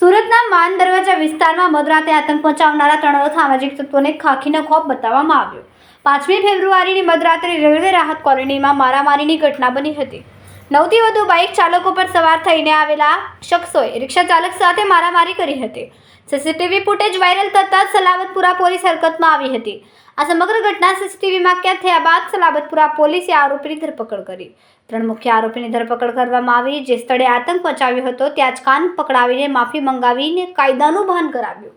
સુરતના માન દરવાજા વિસ્તારમાં મધરાતે આતંક પહોંચાવનારા ત્રણ સામાજિક તત્વોને ખાખીનો ખોફ બતાવવામાં આવ્યો. પાંચમી ફેબ્રુઆરીની મધરાત્રે રેલવે રાહત કોલોનીમાં મારામારીની ઘટના બની હતી. નવથી વધુ બાઇક ચાલકો પર સવાર થઈને આવેલા શખ્સોએ રિક્ષા ચાલક સાથે મારામારી કરી હતી. સીસીટીવી ફૂટેજ વાયરલ થતાં જ સલાબતપુરા પોલીસ હરકતમાં આવી હતી. આ સમગ્ર ઘટના સીસીટીવીમાં કેદ થયા બાદ સલાબતપુરા પોલીસે આરોપીની ધરપકડ કરી. ત્રણ મુખ્ય આરોપીની ધરપકડ કરવામાં આવી. જે સ્થળે આતંક મચાવ્યો હતો, ત્યાં જ કાન પકડાવીને માફી મંગાવીને કાયદાનું ભાન કરાવ્યું.